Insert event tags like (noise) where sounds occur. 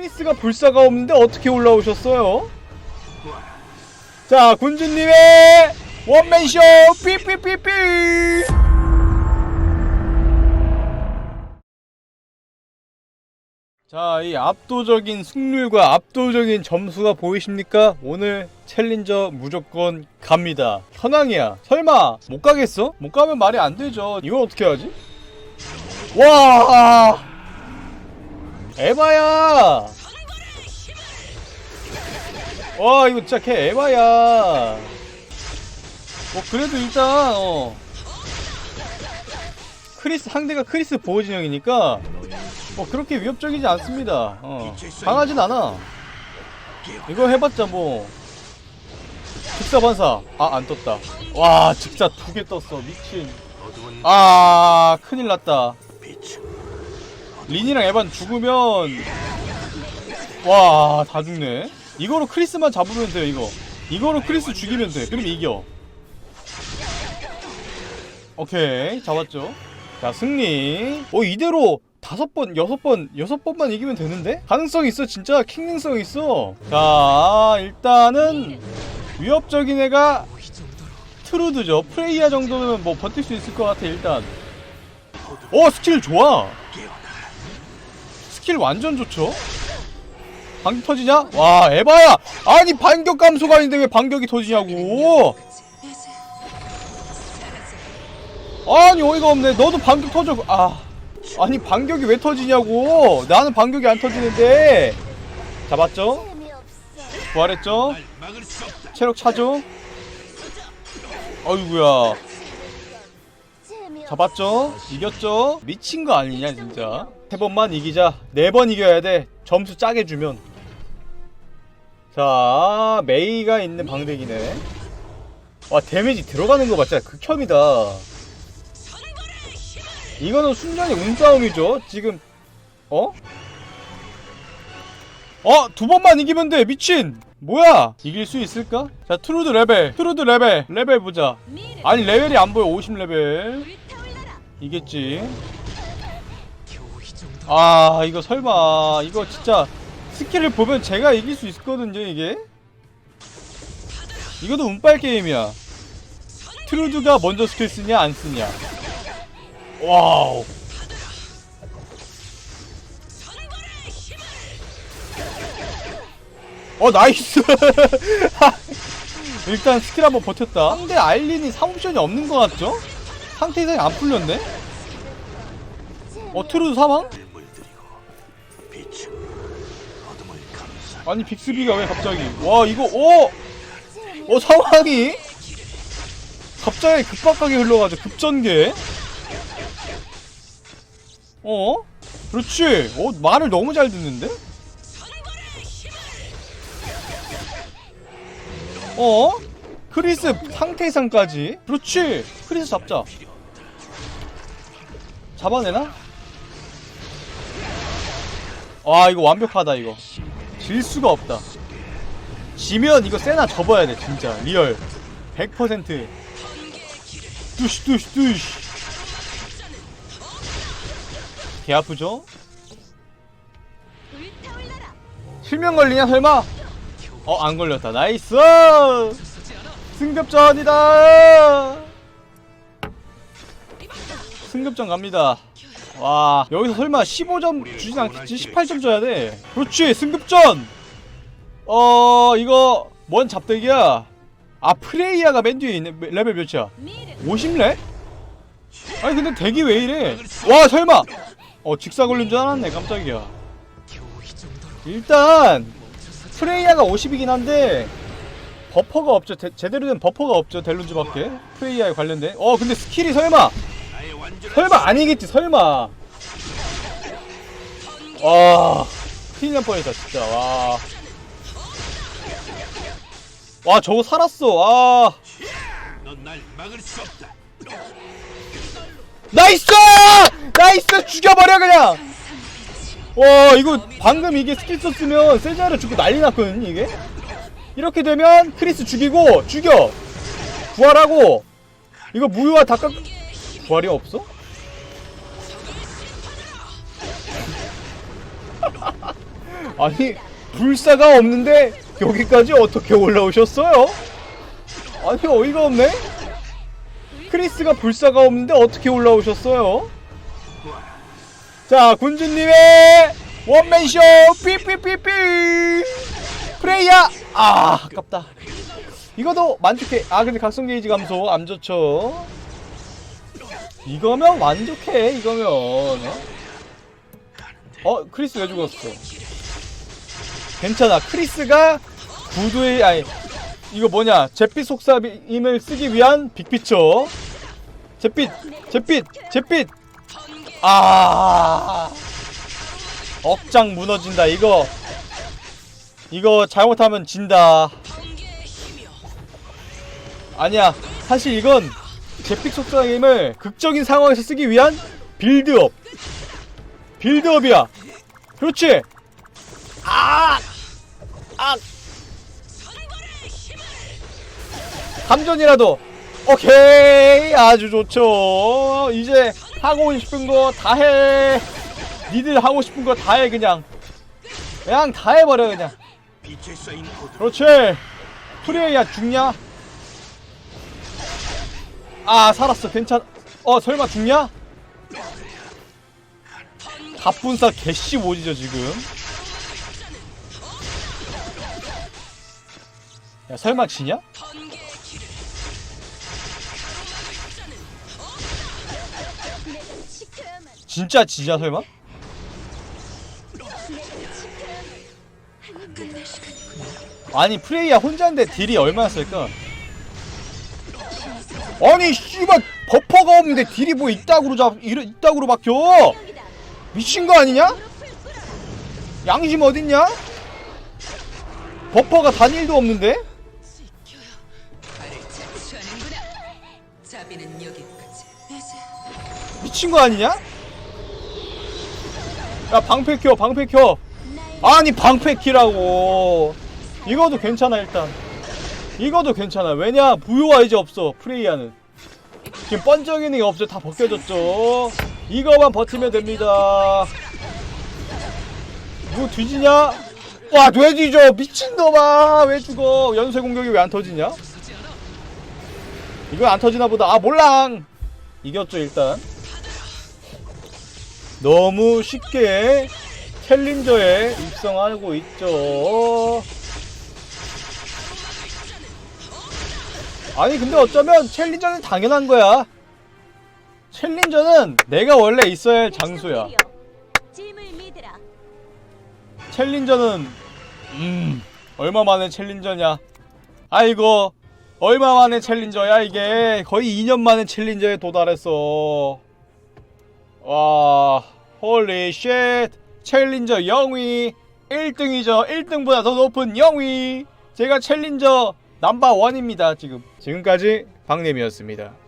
크리스가 불사가 없는데 어떻게 올라오셨어요? 자, 군주님의 원맨쇼 삐삐삐삐! 자, 이 압도적인 승률과 압도적인 점수가 보이십니까? 오늘 챌린저 무조건 갑니다. 현황이야. 설마 못 가겠어? 못 가면 말이 안 되죠. 이걸 어떻게 하지? 와! 에바야! 와, 이거 진짜 걔 에바야. 뭐 그래도 일단 어. 크리스 상대가 크리스 보호 진영이니까 뭐 그렇게 위협적이지 않습니다. 어. 강하진 않아. 이거 해봤자 뭐 직사 반사 아 안 떴다. 와 직사 두 개 떴어 미친. 아 큰일 났다. 린이랑 에반 죽으면 와 다 죽네. 이거로 크리스만 잡으면 돼요 이거. 이거로 크리스 죽이면 돼. 그럼 이겨. 오케이 잡았죠. 자 승리. 어 이대로 다섯 번, 여섯 번, 여섯 번만 이기면 되는데? 가능성 있어 진짜 킹능성 있어. 자 일단은 위협적인 애가 트루드죠. 프레이야 정도면 뭐 버틸 수 있을 것 같아 일단. 어 스킬 좋아. 스킬 완전 좋죠. 반격 터지냐? 와 에바야. 아니 반격 감소가 아닌데 왜 반격이 터지냐고. 아니 어이가 없네. 너도 반격 터져. 아. 아니 반격이 왜 터지냐고. 나는 반격이 안 터지는데. 잡았죠? 부활했죠? 체력 차죠? 어이구야. 잡았죠? 이겼죠? 미친 거 아니냐 진짜. 세 번만 이기자. 네 번 이겨야 돼. 점수 짜게 주면. 자, 메이가 있는 방대기네. 와, 데미지 들어가는 거 맞잖아. 극혐이다. 이거는 순전히 운싸움이죠. 지금 어? 어? 두 번만 이기면 돼. 미친. 뭐야? 이길 수 있을까? 자, 트루드 레벨. 트루드 레벨. 레벨 보자. 아니, 레벨이 안 보여. 50레벨. 이겠지. 아, 이거 설마. 이거 진짜 스킬을 보면 제가 이길 수 있거든요, 이게. 이것도 운빨 게임이야. 트루드가 먼저 스킬 쓰냐, 안 쓰냐. 와우. 어 나이스. (laughs) 일단 스킬 한번 버텼다. 상대 아일린이 사옵션이 없는 것 같죠? 상태 이상이 안 풀렸네. 어 트루드 사망? 아니 빅스비가 왜 갑자기? 와 이거 오, 어 상황이 갑자기 급박하게 흘러가지고 급전개. 어? 그렇지. 어, 말을 너무 잘 듣는데? 어? 크리스 상태 이상까지. 그렇지. 크리스 잡자. 잡아내나? 와, 이거 완벽하다, 이거. 질 수가 없다. 지면 이거 세나 접어야 돼, 진짜. 리얼. 100%. 뚜시, 뚜시, 뚜시. 개 아프죠? 실명 걸리냐 설마? 어 안 걸렸다 나이스 승급전이다 승급전 갑니다 와. 여기서 설마 15점 주진 않겠지? 18점 줘야 돼. 그렇지 승급전! 어 이거 뭔 잡대기야? 아 프레이야가 맨 뒤에 있네. 레벨 몇이야? 50렙? 아니 근데 대기 왜 이래? 와 설마! 어 직사 걸린 줄 알았네. 깜짝이야. 일단 프레이야가 50이긴 한데 버퍼가 없죠. 제, 제대로 된 버퍼가 없죠. 델룬즈밖에. 프레이야에 관련된. 어 근데 스킬이 설마 설마 아니겠지 설마 와 큰일 날 뻔했다 진짜 와. 와 저거 살았어 없다. 나이스! 나이스! 죽여버려 그냥! 와 이거 방금 이게 스킬 썼으면 세자를 죽고 난리 났거든 이게 이렇게 되면 크리스 죽이고 죽여 부활하고 이거 무효화 다 깎... 부활이 없어? (laughs) 아니 불사가 없는데 여기까지 어떻게 올라오셨어요? 아니 어이가 없네. 크리스가 불사가 없는데 어떻게 올라오셨어요? 자 군주님의 원맨쇼 삐삐삐삐 프레이야 아 아깝다 이거도 만족해 아 근데 각성 게이지 감소 안 좋죠 이거면 만족해 이거면. 어? 어 크리스 왜 죽었어? 괜찮아. 크리스가 구두의 아니 이거 뭐냐? 잿빛 속삭임을 쓰기 위한 빅피처. 잿빛 잿빛 잿빛. 아! 억장 무너진다 이거. 이거 잘못하면 진다. 아니야. 사실 이건 제픽 속삭임을 극적인 상황에서 쓰기 위한 빌드업. 빌드업이야. 그렇지? 아! 아! 감전이라도. 오케이. 아주 좋죠. 이제 하고 싶은 거 다 해. 니들 하고 싶은 거 다 해 그냥. 그냥 다 해버려 그냥. 그렇지. 프레이야 죽냐 아 살았어. 괜찮 어 설마 죽냐? 갑분사 개씨 오지죠 지금? 야 설마 지냐? 진짜 지냐 설마? 아니 프레이야 혼자인데 딜이 얼마나 쓸까 아니 씨발 버퍼가 없는데 딜이 뭐 이따구로 잡 이러 이따구로 여기다 미친 거 아니냐? 양심 어딨냐? 버퍼가 단일도 없는데? 미친 거 아니냐? 야 방패 켜 방패 켜. 아니 방패 키라고. 이거도 괜찮아 일단 이거도 괜찮아. 왜냐? 부요가 이제 없어 프레이야는. 지금 번쩍이는 게 없어. 다 벗겨졌죠. 이거만 버티면 됩니다. 누구 뒤지냐? 와 왜 뒤져. 미친놈아. 왜 죽어? 연쇄 공격이 왜 안 터지냐? 이건 안 터지나 보다. 아 몰랑. 이겼죠 일단. 너무 쉽게 챌린저에 입성하고 있죠. 아니 근데 어쩌면 챌린저는 당연한 거야. 챌린저는 내가 원래 있어야 할 장소야. 챌린저는 음 얼마 만에 챌린저냐? 아이고 얼마 만에 챌린저야 이게 거의 2년 만에 챌린저에 도달했어. 와 홀리 쉣 챌린저 영위 1등이죠 1등보다 더 높은 영위 제가 챌린저 넘버 원입니다 지금 지금까지 박님이었습니다